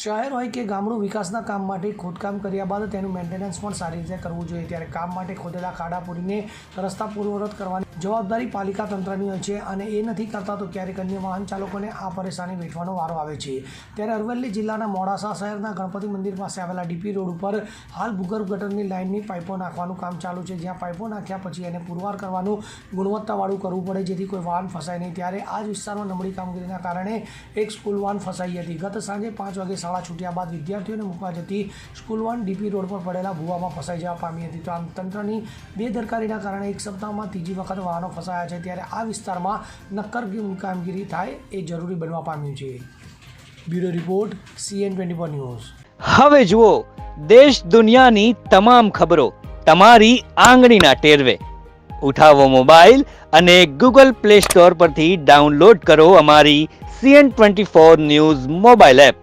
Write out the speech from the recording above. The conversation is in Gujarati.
શહેર હોય કે ગામડું વિકાસના કામ માટે ખોદકામ કર્યા બાદ તેનું મેન્ટેનન્સ પણ સારી રીતે કરવું જોઈએ. ત્યારે કામ માટે ખોદેલા ખાડા પૂરીને રસ્તા પૂર્વરત કરવાની જવાબદારી પાલિકા તંત્રની હોય છે અને એ નથી કરતા તો ક્યારેક અન્ય વાહન ચાલકોને આ પરેશાની વેઠવાનો વારો આવે છે. ત્યારે અરવલ્લી જિલ્લાના મોડાસા શહેરના ગણપતિ મંદિર પાસે આવેલા ડીપી રોડ ઉપર હાલ ભૂગર્ભ ગટરની લાઇનની પાઇપો નાખવાનું કામ ચાલુ છે. જ્યાં પાઇપો નાખ્યા પછી એને પુરવાર કરવાનું ગુણવત્તાવાળું કરવું પડે જેથી કોઈ વાહન ફસાય નહીં. ત્યારે આ જ વિસ્તારમાં નબળી કામગીરીના કારણે એક સ્કૂલ વાહન ફસાઈ હતી. ગત સાંજે પાંચ વાગે શાળા છૂટ્યા બાદ વિદ્યાર્થીઓને મૂકવા જતી સ્કૂલ વન ડીપી રોડ પર પડેલા ભૂવામાં ફસાઈ જવા પામી હતી. તો આમ તંત્રની બેદરકારીના કારણે એક સપ્તાહમાં ત્રીજી વખત વાહનો ફસાયા છે. ત્યારે આ વિસ્તારમાં નક્કર કામગીરી થાય એ જરૂરી બનવા પામ્યું છે. Bureau report, CN twenty four news. હવે જુઓ, દેશ દુનિયાની તમામ ખબરો તમારી આંગળીના ટેરવે. ઉઠાવો મોબાઈલ અને ગૂગલ પ્લે સ્ટોર પરથી ડાઉનલોડ કરો અમારી CN twenty four news mobile app.